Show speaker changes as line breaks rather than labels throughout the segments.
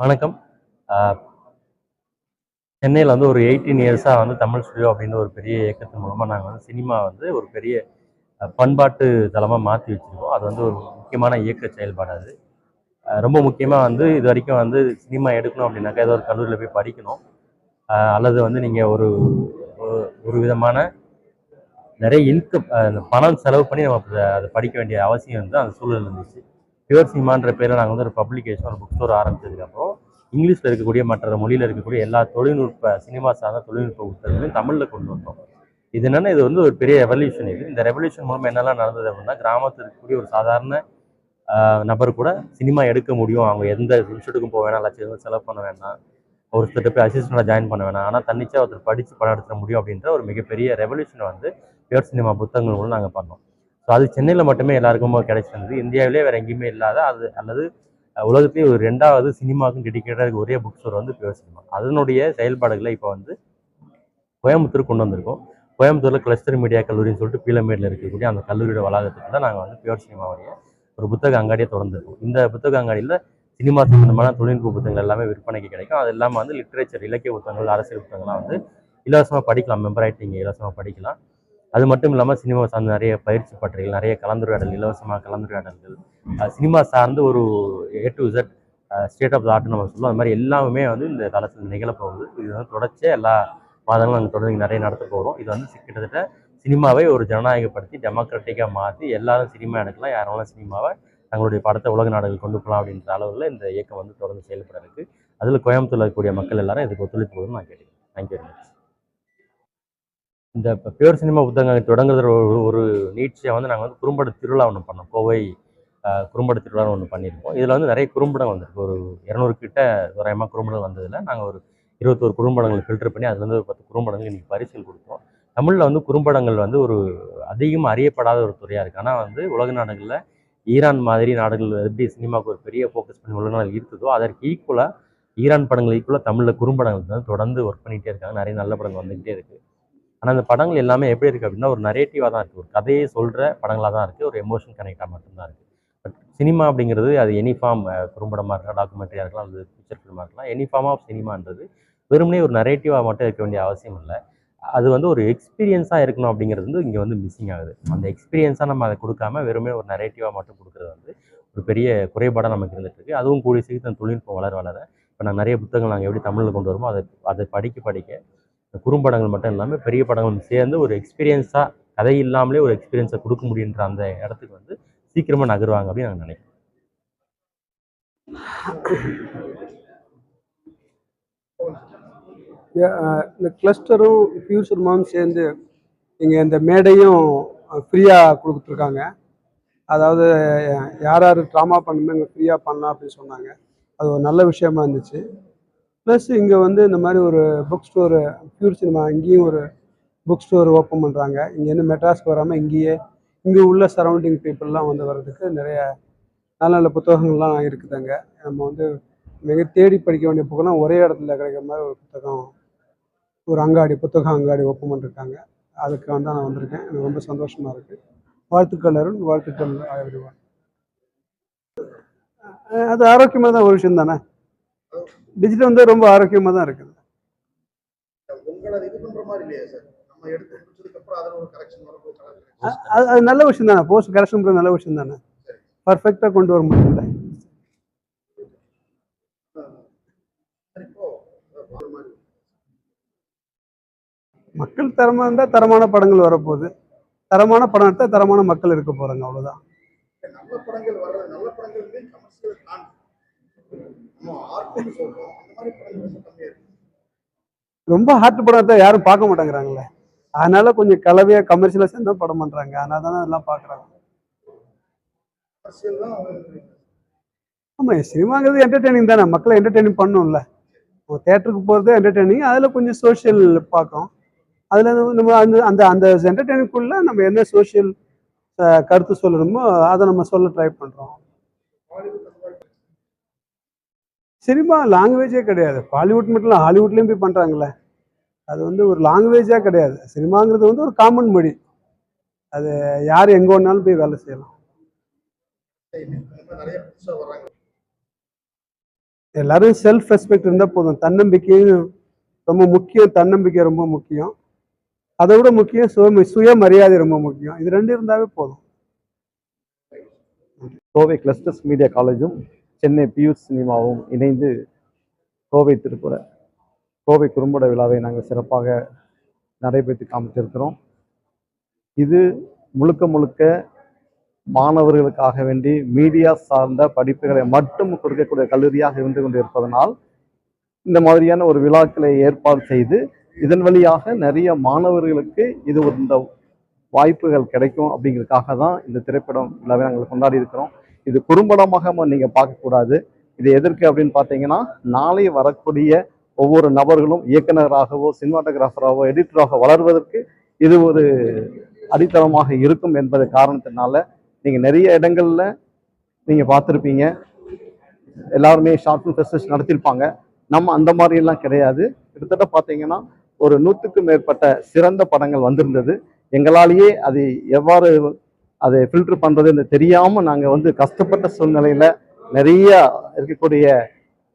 வணக்கம். சென்னையில் வந்து ஒரு எயிட்டீன் இயர்ஸாக வந்து தமிழ் ஸ்டுடியோ அப்படின்ற ஒரு பெரிய இயக்கத்தின் மூலமாக நாங்கள் வந்து சினிமா வந்து ஒரு பெரிய பண்பாட்டு தளமாக மாற்றி வச்சுருக்கோம். அது வந்து ஒரு முக்கியமான இயக்க செயல்பாடு அது. ரொம்ப முக்கியமாக வந்து இது வரைக்கும் வந்து சினிமா எடுக்கணும் அப்படின்னாக்கா ஏதோ ஒரு கல்லூரியில் போய் படிக்கணும். அல்லது வந்து நீங்கள் ஒரு ஒரு- விதமான நிறைய இன்கம் பணம் செலவு பண்ணி நம்ம அதை- அதை படிக்க வேண்டிய அவசியம் வந்து அந்த சூழல் இருந்துச்சு. பியூர் சினிமான்ற பேரில் நாங்கள் வந்து ஒரு பப்ளிகேஷன் ஒரு புக் ஸ்டோர் ஆரம்பித்ததுக்கப்புறம் இங்கிலீஷில் இருக்கக்கூடிய மற்ற மொழியில் இருக்கக்கூடிய எல்லா தொழில்நுட்ப சினிமா சார்ந்த தொழில்நுட்ப புத்தகங்களையும் தமிழில் கொண்டு வந்தோம். இது என்னென்னா இது வந்து ஒரு பெரிய ரெவல்யூஷன் இது. இந்த ரெவல்யூஷன் மூலமாக என்னெல்லாம் நடந்தது அப்படின்னா கிராமத்தில் இருக்கக்கூடிய ஒரு சாதாரண நபர் கூட சினிமா எடுக்க முடியும். அவங்க எந்த இன்ஸ்டியூட்டுக்கும் போக வேணாம் லட்சம் செலவு பண்ண வேணாம். ஒருத்தர் போய் அசிஸ்டண்ட்டாக ஜாயின் பண்ண வேணாம். ஆனால் தன்னிச்சா ஒருத்தர் படித்து படம் எடுத்துட முடியும் அப்படின்ற ஒரு மிகப்பெரிய ரெவல்யூஷனை வந்து பியூர் சினிமா புத்தகங்கள் மூலம் நாங்கள் பண்ணோம். ஸோ அது சென்னையில் மட்டுமே எல்லாருக்கும் கிடைச்சிருந்தது இந்தியாவிலே வேறு எங்கேயுமே இல்லாத அது அல்லது அஹ், உலகத்திலே ஒரு ரெண்டாவது சினிமாவுக்கும் டெடிக்கேட்டாக ஒரே புக் ஸ்டோர் வந்து பியூர் சினிமா அதனுடைய செயல்பாடுகளை இப்போ வந்து கோயம்புத்தூர் கொண்டு வந்திருக்கோம். கோயம்புத்தூரில் கிளஸ்டர் மீடியா கல்லூரின்னு சொல்லிட்டு பீலமேடில் இருக்கக்கூடிய அந்த கல்லூரியோட வளாகத்துக்கு தான் நாங்கள் வந்து பியூர் சினிமாவுடைய ஒரு புத்தக அங்காடியை தொடர்ந்துருக்கோம். இந்த புத்தக அங்காடியில் சினிமா சம்பந்தமான தொழில்நுட்ப புத்தகங்கள் எல்லாமே விற்பனைக்கு கிடைக்கும். அது இல்லாமல் வந்து லிட்ரேச்சர் இலக்கிய புத்தகங்கள் அரசியல் புத்தகங்கள்லாம் வந்து இலவசமாக படிக்கலாம். மெம்பர் ஆகிட்டு நீங்கள் இலவசமாக படிக்கலாம். அது மட்டும் இல்லாமல் சினிமா சார்ந்த நிறைய பயிற்சி பட்டறைகள் நிறைய கலந்துரையாடல் இலவசமாக கலந்துரையாடல்கள் சினிமா சார்ந்து ஒரு A to Z state of ஆர்ட்னு நம்ம சொல்லுவோம் அது மாதிரி எல்லாமே வந்து இந்த காலத்தில் நிகழப்போகுது இது வந்து தொடர்ச்சியாக எல்லா மாதங்களும் நாங்கள் தொடர்ந்து நிறைய நடத்த போகிறோம் இது வந்து கிட்டத்தட்ட சினிமாவை ஒரு ஜனநாயகப்படுத்தி டெமோக்ராட்டிக்காக மாற்றி எல்லாரும் சினிமா எடுக்கலாம். யாரெல்லாம் சினிமாவை தங்களுடைய படத்தை உலக நாடுகள் கொண்டு போகலாம் அப்படின்ற அளவில் இந்த இயக்கம் வந்து தொடர்ந்து செயல்பட இருக்குது அதில் கோயம்புத்தூரில் இருக்கக்கூடிய மக்கள் எல்லாரும் இதுக்கு ஒத்துழைப்பு நான் கேட்டுக்கிறேன். தேங்க்யூ வெரி மச் இந்த இப்போ பியூர் சினிமா புத்தகங்கள் தொடங்குறதுல ஒரு ஒரு நீட்சியாக வந்து நாங்கள் வந்து குறும்பட திருவிழா ஒன்று பண்ணோம். கோவை குறும்பட திருவிழா ஒன்று பண்ணியிருக்கோம். இதில் வந்து நிறைய குறும்படம் வந்திருக்கு. ஒரு இரநூறு கிட்ட தோராயமாக குறும்படம் வந்ததில் நாங்கள் ஒரு இருபத்தோரு குறும்படங்களை ஃபில்டர் பண்ணி அதுலேருந்து ஒரு பத்து குறும்படங்கள் இன்றைக்கி பரிசில் கொடுத்தோம். தமிழில் வந்து குறும்படங்கள் வந்து ஒரு அதிகமாக அறியப்படாத ஒரு துறையாக இருக்குது ஆனால் வந்து உலக நாடுகளில் ஈரான் மாதிரி நாடுகள் எப்படி சினிமாவுக்கு ஒரு பெரிய ஃபோக்கஸ் பண்ணி உலக நாடுகள் இருக்குதோ அதற்கு ஈக்குவலாக ஈரான் படங்கள் ஈக்குவலாக தமிழில் குறும்படங்கள் வந்து தொடர்ந்து ஒர்க் பண்ணிகிட்டே இருக்காங்க. நிறைய நல்ல படங்கள் வந்துகிட்டே இருக்குது ஆனால் அந்த படங்கள் எல்லாமே எப்படி இருக்குது அப்படின்னா ஒரு நரேட்டிவாக தான் இருக்குது ஒரு கதையை சொல்கிற படங்களாக தான் இருக்குது ஒரு எமோஷன் கனெக்டாக மட்டும்தான் இருக்குது பட் சினிமா அப்படிங்கிறது அது எனி ஃபார்ம் குறும்படமாக இருக்கலாம் டாக்குமெண்ட்ரியாக இருக்கலாம் அல்லது பிக்சர் ஃபிலிமாக இருக்கலாம் எனி ஃபார்ம் ஆஃப் சினிமான்றது வெறுமனே ஒரு நரேட்டிவாக மட்டும் இருக்க வேண்டிய அவசியம் இல்லை. அது வந்து ஒரு எக்ஸ்பீரியன்ஸாக இருக்கணும் அப்படிங்கிறது வந்து இங்கே வந்து மிஸ்ஸிங் ஆகுது. அந்த எக்ஸ்பீரியன்ஸாக நம்ம அதை கொடுக்காம வெறுமே ஒரு நரேட்டிவாக மட்டும் கொடுக்குறது வந்து ஒரு பெரிய குறைபாடாக நமக்கு இருந்துட்டு இருக்கு. அதுவும் கூடிய சீக்கிரம் தொழில்நுட்பம் வளர வளர இப்போ நான் நிறைய புத்தகங்கள் நாங்கள் எப்படி தமிழில் கொண்டு வருமோ அதை அதை படிக்க படிக்க குறும்படங்கள் மட்டும் இல்லாமல் பெரிய படங்களும் சேர்ந்து ஒரு எக்ஸ்பீரியன்ஸாக கதை இல்லாமலே ஒரு எக்ஸ்பீரியன்ஸை கொடுக்க முடியுன்ற அந்த இடத்துக்கு வந்து சீக்கிரமாக நகருவாங்க அப்படின்னு நான் நினைக்கிறேன்
இந்த கிளஸ்டரும் ஃபியூச்சருமாவும் சேர்ந்து நீங்கள் இந்த மேடையும் ஃப்ரீயாக கொடுத்துருக்காங்க. அதாவது யார் யார் ட்ராமா பண்ணுமே இங்கே ஃப்ரீயாக பண்ணலாம் அப்படின்னு சொன்னாங்க. அது ஒரு நல்ல விஷயமா இருந்துச்சு. ப்ளஸ் இங்கே வந்து இந்த மாதிரி ஒரு புக் ஸ்டோரு பியூர் சினிமா இங்கேயும் ஒரு புக் ஸ்டோர் ஓப்பன் பண்ணுறாங்க இங்கேருந்து மெட்ராஸ்க்கு வராமல் இங்கேயே இங்கே உள்ள சரௌண்டிங் பீப்புளெலாம் வந்து வர்றதுக்கு நிறைய நல்ல நல்ல புத்தகங்கள்லாம் இருக்குதுங்க நம்ம வந்து மிக தேடி படிக்க வேண்டிய புக்கெல்லாம் ஒரே இடத்துல கிடைக்கிற மாதிரி ஒரு புத்தகம் ஒரு அங்காடி புத்தக அங்காடி ஓப்பன் பண்ணிருக்காங்க. அதுக்கு வந்து நான் வந்திருக்கேன். எனக்கு ரொம்ப சந்தோஷமாக இருக்குது வாழ்த்துக்கள் அருண் வாழ்த்துக்கள் everyone. அது ஆரோக்கியமாக தான் ஒரு விஷயம் தானே? டிஜிட்டல் வந்து ரொம்ப ஆரோக்கியமாக தான் இருக்குது. அது நல்ல விஷயம் தானே? போஸ்ட் கரெக்ஷன் நல்ல விஷயம் தானே? பர்ஃபெக்டாக கொண்டு வர முடியல. மக்கள் தரமாக இருந்தால் தரமான படங்கள் வரப்போகுது. தரமான படம் எடுத்தால் தரமான மக்கள் இருக்க போகிறாங்க அவ்வளோதான்
நல்ல படங்கள் வர்ற நல்ல படங்கள் கமர்ஷியல் ரொம்ப
ஹார்ட் படம் தான் யாரும் பார்க்க மாட்டேங்கிறாங்களே. அதனால கொஞ்சம் கலவையாக கமர்ஷியலாக சேர்ந்து படம் பண்ணுறாங்க அதனால தானே
கமர்ஷியல் தான் வந்து
ஆமாம் சினிமாங்கிறது என்டர்டெய்னிங் தானே. மக்களை என்டர்டெய்னிங் பண்ணணும்ல நம்ம தேட்டருக்கு போகிறது என்டர்டெய்னிங் அதில் கொஞ்சம் சோஷியல் பார்க்கும் அதில் நம்ம அந்த அந்த அந்த என்டர்டெய்னிங்குள்ளே நம்ம என்ன சோஷியல் கருத்து சொல்லணுமோ அதை நம்ம சொல்ல ட்ரை பண்ணுறோம் சினிமா லாங்குவேஜே கிடையாது. பாலிவுட் மட்டும் இல்லை ஹாலிவுட்லேயும் போய் பண்ணுறாங்களே அது வந்து ஒரு லாங்குவேஜாக கிடையாது. சினிமாங்கிறது வந்து ஒரு காமன் மொழி. அது யார் எங்கே வேணாலும் போய் வேலை செய்யலாம். எல்லாரும் செல்ஃப் ரெஸ்பெக்ட் இருந்தால் போதும். தன்னம்பிக்கையும் ரொம்ப முக்கியம். தன்னம்பிக்கை ரொம்ப முக்கியம். அதை விட முக்கியம் சுய சுயமரியாதை ரொம்ப முக்கியம். இது ரெண்டு இருந்தாவே போதும்.
கோவை கிளஸ்டர்ஸ் மீடியா காலேஜும் சென்னை பியூஸ் சினிமாவும் இணைந்து கோவை திருப்புற கோவை குறும்பட விழாவை நாங்கள் சிறப்பாக நடைபெற்று காமிச்சிருக்கிறோம் இது முழுக்க முழுக்க மாணவர்களுக்காக வேண்டி மீடியா சார்ந்த படிப்புகளை மட்டும் கொடுக்கக்கூடிய கல்லூரியாக இருந்து கொண்டு இருப்பதனால் இந்த மாதிரியான ஒரு விழாக்களை ஏற்பாடு செய்து இதன் வழியாக நிறைய மாணவர்களுக்கு இது இந்த வாய்ப்புகள் கிடைக்கும் அப்படிங்கிறதுக்காக தான் இந்த திரைப்படம் விழாவை நாங்கள் கொண்டாடி இருக்கிறோம். இது குறும்படமாக நீங்கள் பார்க்கக்கூடாது இது எதற்கு அப்படின்னு பார்த்தீங்கன்னா நாளை வரக்கூடிய ஒவ்வொரு நபர்களும் இயக்குனராகவோ சினிமாட்டோகிராஃபராகவோ எடிட்டராக வளர்வதற்கு இது ஒரு அடித்தளமாக இருக்கும் என்பது காரணத்தினால நீங்கள் நிறைய இடங்களில் நீங்கள் பார்த்துருப்பீங்க. எல்லாருமே ஷார்ட் ஃபிலிம் ஃபெஸ்டிவல்ஸ் நடத்தியிருப்பாங்க. நம்ம அந்த மாதிரிலாம் கிடையாது. கிட்டத்தட்ட பார்த்தீங்கன்னா ஒரு நூற்றுக்கும் மேற்பட்ட சிறந்த படங்கள் வந்திருந்தது. எங்களாலேயே அது எவ்வாறு அதை ஃபில்டர் பண்ணுறதுன்னு தெரியாமல் நாங்கள் வந்து கஷ்டப்பட்ட சூழ்நிலையில் நிறையா இருக்கக்கூடிய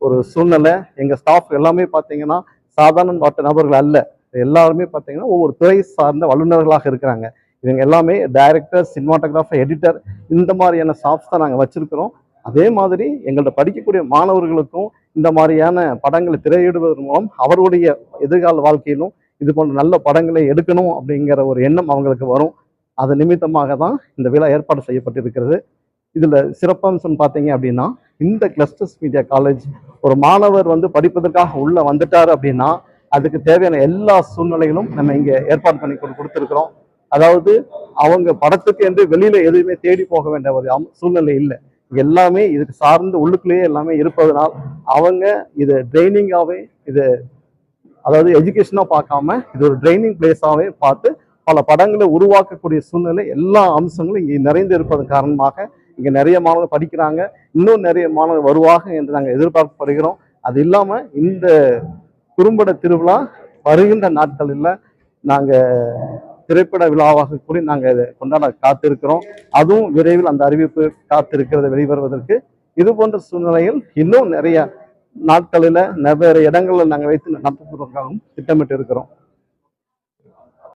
ஒரு சூழ்நிலை. எங்கள் ஸ்டாஃப் எல்லாமே பார்த்தீங்கன்னா சாதாரண பாட்ட நபர்கள் அல்ல. எல்லாருமே பார்த்தீங்கன்னா ஒவ்வொரு துறை சார்ந்த வல்லுநர்களாக இருக்கிறாங்க. இவங்க எல்லாமே டைரக்டர் சினிமாட்டோகிராஃபர் எடிட்டர் இந்த மாதிரியான ஸ்டாஃப்ஸ் தான் நாங்கள் வச்சுருக்கிறோம். அதே மாதிரி எங்கள்கிட்ட படிக்கக்கூடிய மாணவர்களுக்கும் இந்த மாதிரியான படங்களை திரையிடுவதன் மூலம் அவர்களுடைய எதிர்கால வாழ்க்கையிலும் இது போன்ற நல்ல படங்களை எடுக்கணும் அப்படிங்கிற ஒரு எண்ணம் அவங்களுக்கு வரும். அது நிமித்தமாக தான் இந்த விழா ஏற்பாடு செய்யப்பட்டிருக்கிறது. இதில் சிறப்பம்சம் பார்த்தீங்க அப்படின்னா இந்த கிளஸ்டர்ஸ் மீடியா காலேஜ் ஒரு மாணவர் வந்து படிப்பதற்காக உள்ளே வந்துட்டார் அப்படின்னா அதுக்கு தேவையான எல்லா சூழ்நிலைகளும் நம்ம இங்கே ஏற்பாடு பண்ணி கொண்டு கொடுத்துருக்குறோம். அதாவது அவங்க படத்துக்கு என்று வெளியில் எதுவுமே தேடி போக வேண்டிய ஒரு சூழ்நிலை இல்லை. எல்லாமே இதுக்கு சார்ந்து உள்ளுக்குள்ளேயே எல்லாமே இருப்பதனால் அவங்க இது ட்ரைனிங்காகவே இது அதாவது எஜுகேஷனாக பார்க்காம இது ஒரு ட்ரைனிங் பிளேஸாகவே பார்த்து பல படங்களை உருவாக்கக்கூடிய சூழ்நிலை எல்லா அம்சங்களும் இங்கே நிறைந்து இருப்பதன் காரணமாக இங்கே நிறைய மாணவர்கள் படிக்கிறாங்க. இன்னும் நிறைய மாணவர்கள் வருவாங்க என்று நாங்கள் எதிர்பார்க்கப்படுகிறோம். அது இல்லாமல் இந்த குறும்பட திருவிழா வருகின்ற நாட்களில் நாங்கள் திரைப்பட விழாவாக கூறி நாங்கள் இதை கொண்டாட காத்திருக்கிறோம். அதுவும் விரைவில் அந்த அறிவிப்பு காத்திருக்கிறது வெளிவருவதற்கு. இது போன்ற சூழ்நிலையில் இன்னும் நிறைய நாட்களில் வெவ்வேறு இடங்களில் நாங்கள் வைத்து நடத்துவதற்காகவும் திட்டமிட்டு இருக்கிறோம்